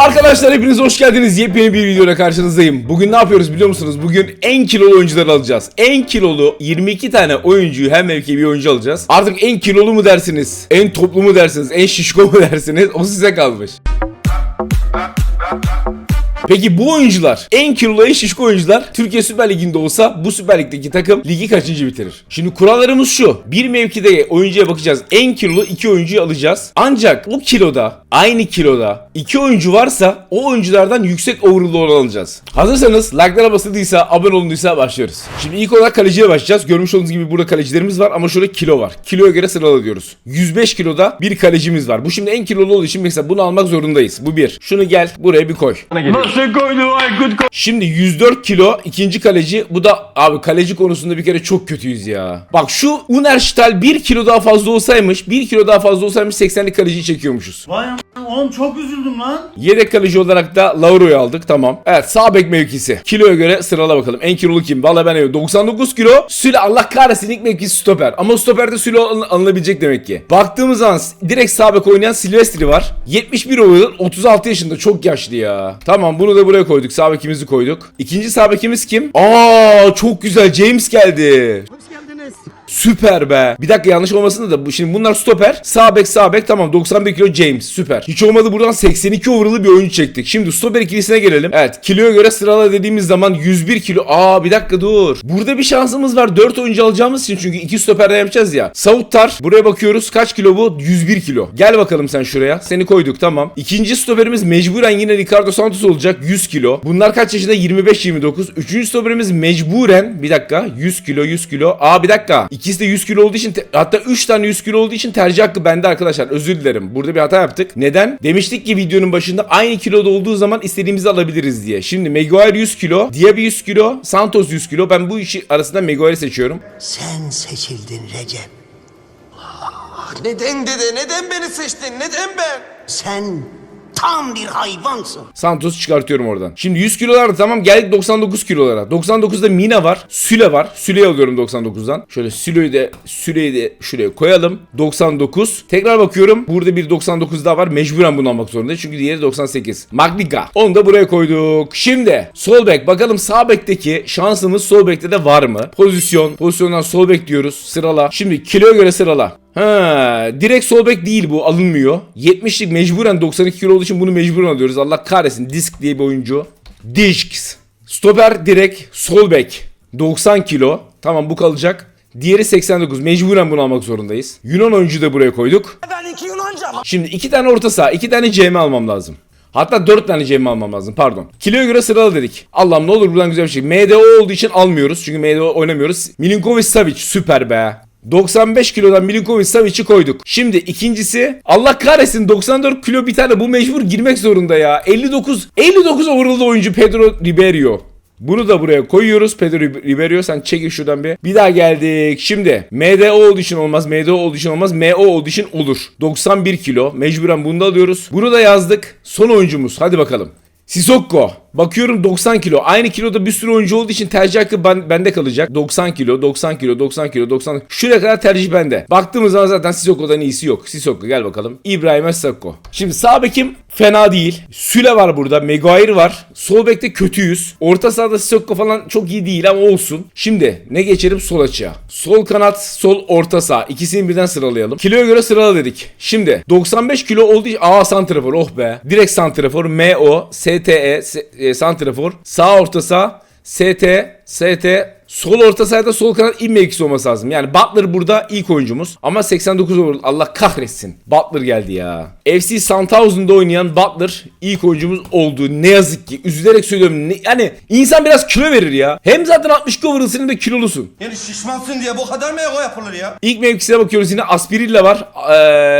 Arkadaşlar hepiniz hoş geldiniz. Yepyeni bir videoyla karşınızdayım. Bugün ne yapıyoruz biliyor musunuz? Bugün en kilolu oyuncuları alacağız. En kilolu 22 tane oyuncuyu hem mevki bir oyuncu alacağız. Artık en kilolu mu dersiniz? En toplu mu dersiniz? En şişko mu dersiniz? O size kalmış. Peki bu oyuncular en kilolu en şişko oyuncular Türkiye Süper Ligi'nde olsa bu Süper Lig'deki takım ligi kaçıncı bitirir? Şimdi kurallarımız şu. Bir mevkide oyuncuya bakacağız. En kilolu iki oyuncuyu alacağız. Ancak o kiloda aynı kiloda iki oyuncu varsa o oyunculardan yüksek overall'lı olan alacağız. Hazırsanız like'lara basıldıysa abone olunduysa başlıyoruz. Şimdi ilk olarak kaleciye başlayacağız. Görmüş olduğunuz gibi burada kalecilerimiz var ama şurada kilo var. Kiloya göre sıralıyoruz. 105 kiloda bir kalecimiz var. Bu şimdi en kilolu olduğu için mesela bunu almak zorundayız. Bu bir. Şunu gel buraya bir koy. Nasıl koydu Aykut koy. Şimdi 104 kilo ikinci kaleci. Bu da abi kaleci konusunda bir kere çok kötüyüz ya. Bak şu Unerstahl 1 kilo daha fazla olsaymış 1 kilo daha fazla olsaymış 80'lik kaleciyi çekiyormuşuz. Vay am- oğlum çok üzüldüm lan. Yedek kaleci olarak da Lauro'yu aldık tamam. Evet sağ bek mevkisi. Kiloya göre sırala bakalım. En kilolu kim? Valla ben evet. 99 kilo. Süle Allah kahretsin ilk mevkisi stoper. Ama stoperde Süle alın- alınabilecek demek ki. Baktığımız zaman direkt sağ bek oynayan Silvestri var. 71 oynadı. 36 yaşında çok yaşlı ya. Tamam bunu da buraya koyduk. Sağ bekimizi koyduk. İkinci sağ bekimiz kim? Aa çok güzel. James geldi. Süper be. Bir dakika yanlış olmasın da bu şimdi bunlar stoper. Sağ bek sağ bek tamam 91 kilo James süper. Hiç olmadı buradan 82 overall'lı bir oyuncu çektik. Şimdi stoper ikilisine gelelim. Evet kiloya göre sırala dediğimiz zaman 101 kilo. Aa bir dakika dur. Burada bir şansımız var. 4 oyuncu alacağımız için çünkü 2 stoperden yapacağız ya. Savuttar buraya bakıyoruz. Kaç kilo bu? 101 kilo. Gel bakalım sen şuraya. Seni koyduk tamam. İkinci stoperimiz mecburen yine Ricardo Santos olacak 100 kilo. Bunlar kaç yaşında? 25-29. Üçüncü stoperimiz mecburen bir dakika 100 kilo 100 kilo. Aa bir dakika. İkisi de 100 kilo olduğu için hatta 3 tane 100 kilo olduğu için tercih hakkı bende arkadaşlar. Özür dilerim. Burada bir hata yaptık. Neden? Demiştik ki videonun başında aynı kiloda olduğu zaman istediğimizi alabiliriz diye. Şimdi Maguire 100 kilo, Diaby 100 kilo, Santos 100 kilo. Ben bu işi arasında Maguire'i seçiyorum. Sen seçildin Recep. Neden dede? Neden beni seçtin? Neden ben? Sen tam bir hayvansın. Santos çıkartıyorum oradan. Şimdi 100 kilolar tamam geldik 99 kilolara. 99'da Mina var. Süle var. Süleyi alıyorum 99'dan. Şöyle Süleyi de Süleyi de şuraya koyalım. 99. Tekrar bakıyorum. Burada bir 99 daha var. Mecburen bunu almak zorundayız. Çünkü diğeri 98. Magnika. Onu da buraya koyduk. Şimdi sol bek. Bakalım sağ bekteki şansımız sol bekte de var mı? Pozisyon. Pozisyondan sol bek diyoruz. Sırala. Şimdi kiloya göre sırala. Ha, direkt sol bek değil bu alınmıyor. 70'lik mecburen 92 kilo olduğu için bunu mecburen alıyoruz. Allah kahretsin. Disk diye bir oyuncu. Disks. Stoper direkt sol bek. 90 kilo. Tamam bu kalacak. Diğeri 89. Mecburen bunu almak zorundayız. Yunan oyuncu da buraya koyduk. Ben iki Yunanca? Şimdi iki tane orta saha, iki tane CM almam lazım. Hatta dört tane CM almam lazım pardon. Kiloya göre sırala dedik. Allah'ım ne olur buradan güzel bir şey. MDO olduğu için almıyoruz. Çünkü MDO oynamıyoruz. Milinkovic Savic süper be. 95 kilodan Milinkovic Savic'i koyduk. Şimdi ikincisi Allah kahretsin 94 kilo bir tane bu mecbur girmek zorunda ya. 59 59 overall'da oyuncu Pedro Ribeiro. Bunu da buraya koyuyoruz. Pedro Ribeiro sen çekil şuradan bir. Bir daha geldik. Şimdi MDO olduğu için olmaz. MDO olduğu için olmaz. MO olduğu için olur. 91 kilo. Mecburen bunu da alıyoruz. Bunu da yazdık. Son oyuncumuz. Hadi bakalım. Sissoko. Bakıyorum 90 kilo. Aynı kiloda bir sürü oyuncu olduğu için tercih hakkı ben, bende kalacak. 90 kilo, 90 kilo, 90 kilo, 90 Şuraya kadar tercih bende. Baktığımız zaman zaten Sissoko'dan iyisi yok. Sissoko gel bakalım. İbrahim Sissoko. Şimdi sağ bekim fena değil. Süle var burada. Maguire var. Sol bekte kötüyüz. Orta sahada Sissoko falan çok iyi değil ama olsun. Şimdi ne geçelim sol açığa. Sol kanat, sol orta saha. İkisini birden sıralayalım. Kiloya göre sırala dedik. Şimdi 95 kilo olduğu için aa santrafor oh be. Direkt santrafor MO, STE, S- e, santrafor. Sağ orta saha, ST, ST, sol orta sahada sol kanat inme ikisi olması lazım. Yani Butler burada ilk oyuncumuz. Ama 89 olur. Allah kahretsin. Butler geldi ya. FC Sandhausen'da oynayan Butler ilk oyuncumuz oldu. Ne yazık ki. Üzülerek söylüyorum. Ne, yani insan biraz kilo verir ya. Hem zaten 62 overall'sın de kilolusun. Yani şişmansın diye bu kadar mı ego yapılır ya? İlk mevkisine bakıyoruz yine Aspirilla var.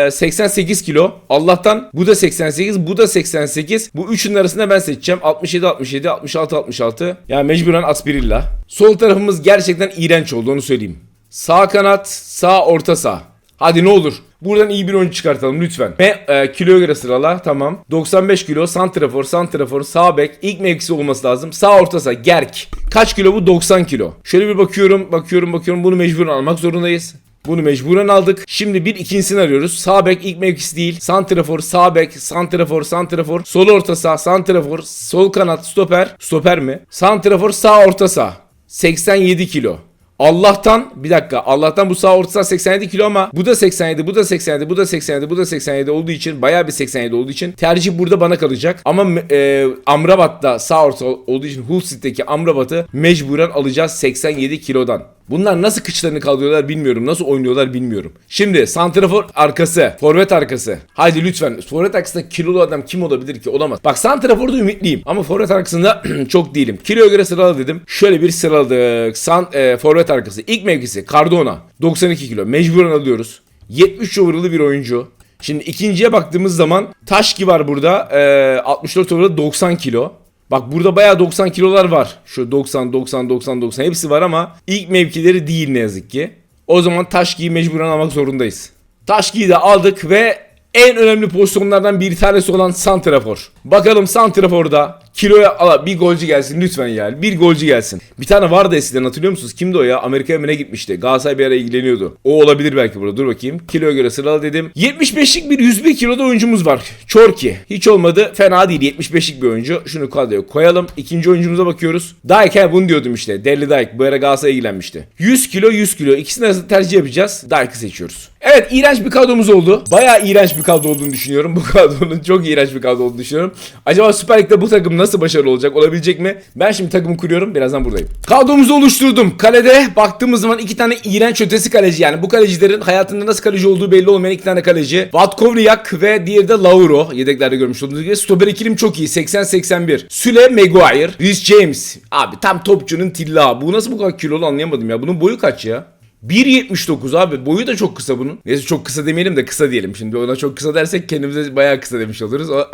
Ee, 88 kilo. Allah'tan bu da 88, bu da 88. Bu üçünün arasında ben seçeceğim. 67, 67, 66, 66. Yani mecburen Aspirilla. Sol tarafımız gerçekten iğrenç oldu onu söyleyeyim. Sağ kanat, sağ orta sağ. Hadi ne olur. Buradan iyi bir oyuncu çıkartalım lütfen. Ve e, kiloya göre sırala tamam. 95 kilo santrafor santrafor sağ bek ilk mevkisi olması lazım. Sağ orta saha Gerk. Kaç kilo bu? 90 kilo. Şöyle bir bakıyorum bakıyorum bakıyorum bunu mecburen almak zorundayız. Bunu mecburen aldık. Şimdi bir ikincisini arıyoruz. Sağ bek ilk mevkisi değil. Santrafor, sağ bek, santrafor, santrafor, sol orta saha, santrafor, sol kanat, stoper. Stoper mi? Santrafor, sağ orta saha. 87 kilo. Allah'tan bir dakika Allah'tan bu sağ orta saha 87 kilo ama bu da 87 bu da 87 bu da 87 bu da 87 olduğu için bayağı bir 87 olduğu için tercih burada bana kalacak. Ama e, Amrabat'ta sağ orta olduğu için Hull City'deki Amrabat'ı mecburen alacağız 87 kilodan. Bunlar nasıl kıçlarını kaldırıyorlar bilmiyorum. Nasıl oynuyorlar bilmiyorum. Şimdi santrafor arkası, forvet arkası. Haydi lütfen. Forvet arkasında kilolu adam kim olabilir ki? Olamaz. Bak santraforda ümitliyim ama forvet arkasında çok değilim. Kiloya göre sırala dedim. Şöyle bir sıraladık. San, e, forvet arkası. İlk mevkisi Cardona. 92 kilo. Mecburen alıyoruz. 70 overall'lı bir oyuncu. Şimdi ikinciye baktığımız zaman Taşki var burada. E, 64 overall 90 kilo. Bak burada bayağı 90 kilolar var. Şu 90, 90, 90, 90 hepsi var ama ilk mevkileri değil ne yazık ki. O zaman Taşki'yi mecburen almak zorundayız. Taşki'yi de aldık ve en önemli pozisyonlardan bir tanesi olan Santrafor. Bakalım Santrafor'da kiloya ala bir golcü gelsin lütfen ya. Bir golcü gelsin. Bir tane vardı eskiden hatırlıyor musunuz? Kimdi o ya? Amerika'ya mı ne gitmişti? Galatasaray bir ara ilgileniyordu. O olabilir belki burada. Dur bakayım. Kiloya göre sırala dedim. 75'lik bir 101 kiloda oyuncumuz var. Çorki. Hiç olmadı. Fena değil. 75'lik bir oyuncu. Şunu kadroya koyalım. İkinci oyuncumuza bakıyoruz. Dijk he bunu diyordum işte. Derli Dijk. Bu ara Galatasaray'a ilgilenmişti. 100 kilo 100 kilo. İkisini arasında tercih yapacağız. Dyk'ı seçiyoruz. Evet iğrenç bir kadromuz oldu. Bayağı iğrenç bir kadro olduğunu düşünüyorum. Bu kadronun çok iğrenç bir kadro olduğunu düşünüyorum. Acaba Süper Lig'de bu takım nasıl başarılı olacak? Olabilecek mi? Ben şimdi takımı kuruyorum. Birazdan buradayım. Kadromuzu oluşturdum. Kalede baktığımız zaman iki tane iğrenç ötesi kaleci. Yani bu kalecilerin hayatında nasıl kaleci olduğu belli olmayan iki tane kaleci. Vatkovniak ve diğeri de Lauro. Yedeklerde görmüş olduğunuz gibi. Stoper ikilim çok iyi. 80-81. Süle Maguire. Rhys James. Abi tam topçunun tilla. Bu nasıl bu kadar kilolu anlayamadım ya. Bunun boyu kaç ya? 1.79 abi boyu da çok kısa bunun. Neyse çok kısa demeyelim de kısa diyelim. Şimdi ona çok kısa dersek kendimize bayağı kısa demiş oluruz. O...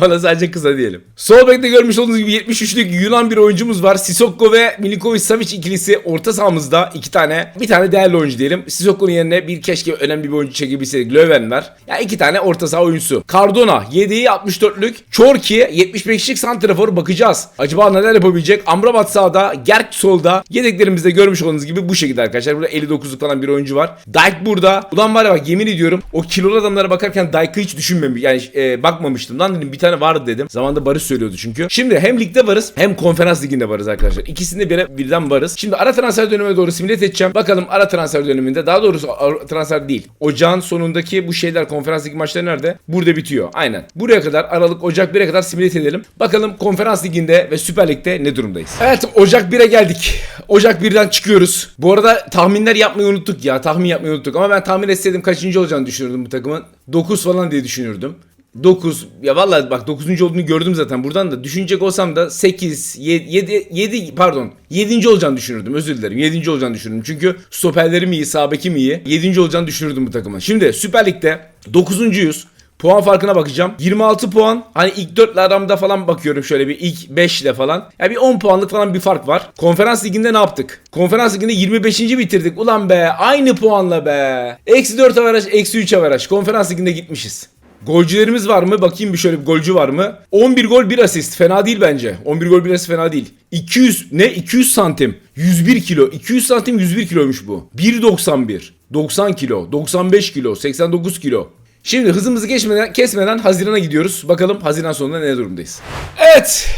ona sadece kısa diyelim. Sol bekte görmüş olduğunuz gibi 73'lük Yunan bir oyuncumuz var. Sissoko ve Milinkovic Savic ikilisi orta sahamızda iki tane. Bir tane değerli oyuncu diyelim. Sissoko'nun yerine bir keşke önemli bir oyuncu çekebilseydik. Löwen var. Ya yani iki tane orta saha oyuncusu. Cardona 7'yi 64'lük. Çorki 75'lik santrafor bakacağız. Acaba neler yapabilecek? Amrabat sağda, Gerk solda. Yedeklerimizde görmüş olduğunuz gibi bu şekilde arkadaşlar. Burada 59'luk falan bir oyuncu var. Dijk burada. Ulan var ya bak yemin ediyorum o kilolu adamlara bakarken Dyk'ı hiç düşünmemiş. Yani e, bakmamıştım. Lan dedim bir tane vardı dedim. Zamanında Barış söylüyordu çünkü. Şimdi hem ligde varız hem konferans liginde varız arkadaşlar. İkisinde bire, birden varız. Şimdi ara transfer dönemine doğru simüle edeceğim. Bakalım ara transfer döneminde daha doğrusu ara transfer değil. Ocağın sonundaki bu şeyler konferans ligi maçları nerede? Burada bitiyor. Aynen. Buraya kadar Aralık Ocak 1'e kadar simüle edelim. Bakalım konferans liginde ve Süper Lig'de ne durumdayız. Evet Ocak 1'e geldik. Ocak 1'den çıkıyoruz. Bu arada tahminler yapmayı unuttuk ya. Tahmin yapmayı unuttuk. Ama ben tahmin etseydim kaçıncı olacağını düşünürdüm bu takımın. 9 falan diye düşünürdüm. 9 ya vallahi bak 9. olduğunu gördüm zaten buradan da düşünecek olsam da 8 7 7 pardon 7. olacağını düşünürdüm özür dilerim 7. olacağını düşünürdüm çünkü stoperlerim iyi sağ bekim iyi 7. olacağını düşünürdüm bu takımın. Şimdi Süper Lig'de 9.'yuz Puan farkına bakacağım. 26 puan. Hani ilk 4 aramda falan bakıyorum şöyle bir ilk 5 ile falan. Ya bir 10 puanlık falan bir fark var. Konferans liginde ne yaptık? Konferans liginde 25. bitirdik. Ulan be aynı puanla be. Eksi 4 averaj, eksi 3 averaj. Konferans liginde gitmişiz. Golcülerimiz var mı? Bakayım bir şöyle bir golcü var mı? 11 gol 1 asist. Fena değil bence. 11 gol 1 asist fena değil. 200 ne? 200 santim. 101 kilo. 200 santim 101 kiloymuş bu. 1.91. 90 kilo. 95 kilo. 89 kilo. Şimdi hızımızı geçmeden kesmeden Haziran'a gidiyoruz. Bakalım Haziran sonunda ne durumdayız. Evet.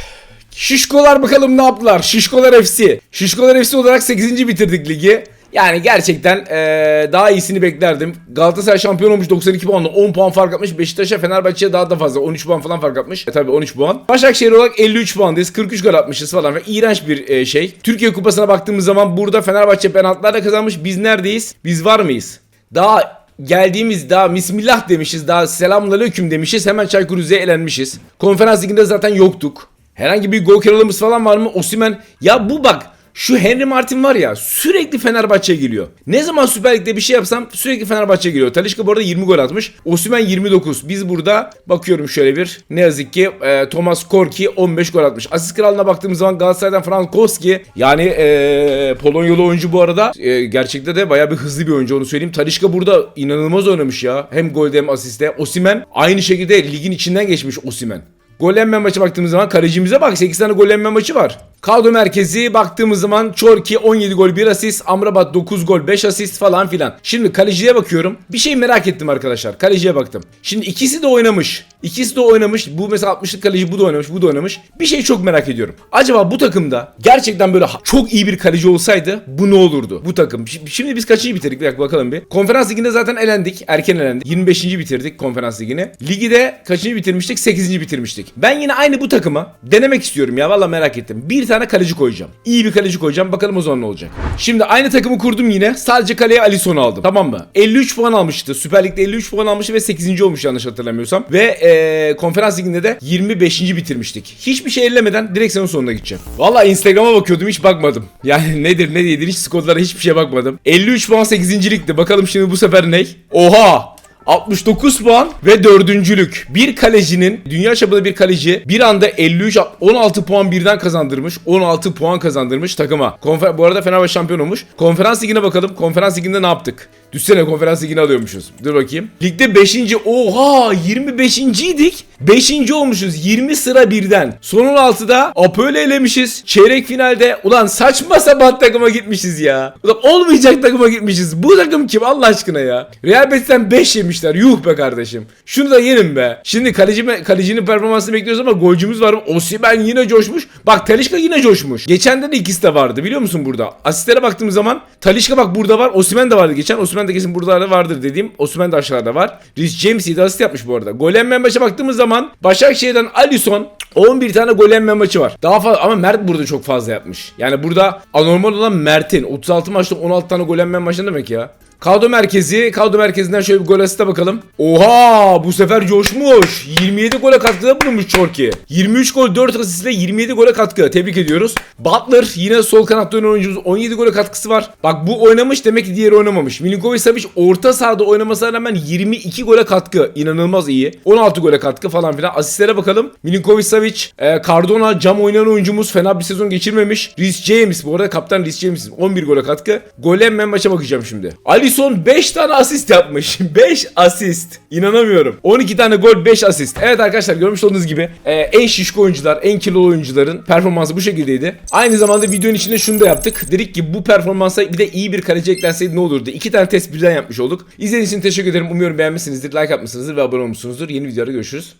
Şişkolar bakalım ne yaptılar. Şişkolar FC. Şişkolar FC olarak 8. bitirdik ligi. Yani gerçekten ee, daha iyisini beklerdim. Galatasaray şampiyon olmuş 92 puanla 10 puan fark atmış. Beşiktaş'a Fenerbahçe'ye daha da fazla 13 puan falan fark atmış. E tabi 13 puan. Başakşehir olarak 53 puandayız. 43 gol atmışız falan ve iğrenç bir e, şey. Türkiye Kupası'na baktığımız zaman burada Fenerbahçe penaltılarla kazanmış. Biz neredeyiz? Biz var mıyız? Daha geldiğimiz daha bismillah demişiz. Daha selamünaleyküm demişiz. Hemen Çaykur Rize'ye elenmişiz. Konferans liginde zaten yoktuk. Herhangi bir gol kralımız falan var mı? Osimen ya bu bak şu Henry Martin var ya sürekli Fenerbahçe'ye geliyor. Ne zaman Süper Lig'de bir şey yapsam sürekli Fenerbahçe'ye geliyor. Talişka bu arada 20 gol atmış. Osimhen 29. Biz burada bakıyorum şöyle bir. Ne yazık ki e, Thomas Korki 15 gol atmış. Asist kralına baktığımız zaman Galatasaray'dan Frankowski yani e, Polonyalı oyuncu bu arada e, gerçekten de bayağı bir hızlı bir oyuncu onu söyleyeyim. Talişka burada inanılmaz oynamış ya. Hem golde hem asiste. Osimhen aynı şekilde ligin içinden geçmiş Osimhen. Gollenme maçı baktığımız zaman kalecimize bak 8 tane gollenme maçı var. Kadro merkezi baktığımız zaman Çorki 17 gol 1 asist, Amrabat 9 gol 5 asist falan filan. Şimdi kaleciye bakıyorum. Bir şey merak ettim arkadaşlar. Kaleciye baktım. Şimdi ikisi de oynamış. İkisi de oynamış. Bu mesela 60'lık kaleci bu da oynamış, bu da oynamış. Bir şey çok merak ediyorum. Acaba bu takımda gerçekten böyle çok iyi bir kaleci olsaydı bu ne olurdu? Bu takım. Şi- Şimdi biz kaçıncı bitirdik? Bir bakalım bir. Konferans liginde zaten elendik. Erken elendik. 25. bitirdik konferans ligini. Ligi de kaçıncı bitirmiştik? 8. bitirmiştik. Ben yine aynı bu takıma denemek istiyorum ya. Valla merak ettim. Bir tane kaleci koyacağım. İyi bir kaleci koyacağım. Bakalım o zaman ne olacak. Şimdi aynı takımı kurdum yine. Sadece kaleye Alisson'u aldım. Tamam mı? 53 puan almıştı. Süper Lig'de 53 puan almıştı ve 8. olmuş yanlış hatırlamıyorsam. Ve eee, konferans liginde de 25. bitirmiştik. Hiçbir şey ellemeden direkt sezon sonuna gideceğim. Valla Instagram'a bakıyordum hiç bakmadım. Yani nedir ne değildir hiç skorlara hiçbir şeye bakmadım. 53 puan 8. ligde. Bakalım şimdi bu sefer ne? Oha! 69 puan ve dördüncülük. Bir kalecinin, dünya çapında bir kaleci bir anda 53, 16 puan birden kazandırmış. 16 puan kazandırmış takıma. Konfer bu arada Fenerbahçe şampiyon olmuş. Konferans ligine bakalım. Konferans liginde ne yaptık? Düşsene konferans ligini alıyormuşuz. Dur bakayım. Ligde 5. Oha 25. idik. 5. olmuşuz 20 sıra birden. Son 16'da Apollo elemişiz. Çeyrek finalde ulan saçma sapan takıma gitmişiz ya. Ulan olmayacak takıma gitmişiz. Bu takım kim Allah aşkına ya? Real Betis'ten 5 yemişler. Yuh be kardeşim. Şunu da yenin be. Şimdi kaleci, kalecinin performansını bekliyoruz ama golcümüz var. Osimhen yine coşmuş. Bak Talişka yine coşmuş. Geçen de ikisi de vardı biliyor musun burada? Asistlere baktığımız zaman Talişka bak burada var. Osimhen de vardı geçen. Osimhen de kesin buralarda vardır dediğim. Osimhen de aşağıda var. Rhys James 7 asist yapmış bu arada. Golenmen maça baktığımız zaman Başakşehir'den Alisson 11 tane golenme maçı var. Daha fazla ama Mert burada çok fazla yapmış. Yani burada anormal olan Mert'in 36 maçta 16 tane golenme maçı ne demek ya? Kadro merkezi, kadro merkezinden şöyle bir gol asiste bakalım. Oha bu sefer coşmuş. 27 gole katkıda bulunmuş Çorki. 23 gol 4 asistle 27 gole katkı. Tebrik ediyoruz. Butler yine sol kanatta oynayan oyuncumuz 17 gole katkısı var. Bak bu oynamış demek ki diğeri oynamamış. Milinkovic Savic orta sahada oynamasına rağmen 22 gole katkı. İnanılmaz iyi. 16 gole katkı falan filan. Asistlere bakalım. Milinkovic Savic, e, Cardona cam oynayan oyuncumuz fena bir sezon geçirmemiş. Rhys James bu arada kaptan Rhys James 11 gole katkı. Golemmen maça bakacağım şimdi. Alisson 5 tane asist yapmış. 5 asist. İnanamıyorum. 12 tane gol 5 asist. Evet arkadaşlar görmüş olduğunuz gibi e, en şişko oyuncular, en kilolu oyuncuların performansı bu şekildeydi. Aynı zamanda videonun içinde şunu da yaptık. Dedik ki bu performansa bir de iyi bir kaleci eklenseydi ne olurdu? İki tane test birden yapmış olduk. İzlediğiniz için teşekkür ederim. Umuyorum beğenmişsinizdir. Like atmışsınızdır ve abone olmuşsunuzdur. Yeni videoda görüşürüz.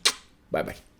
Bay bay.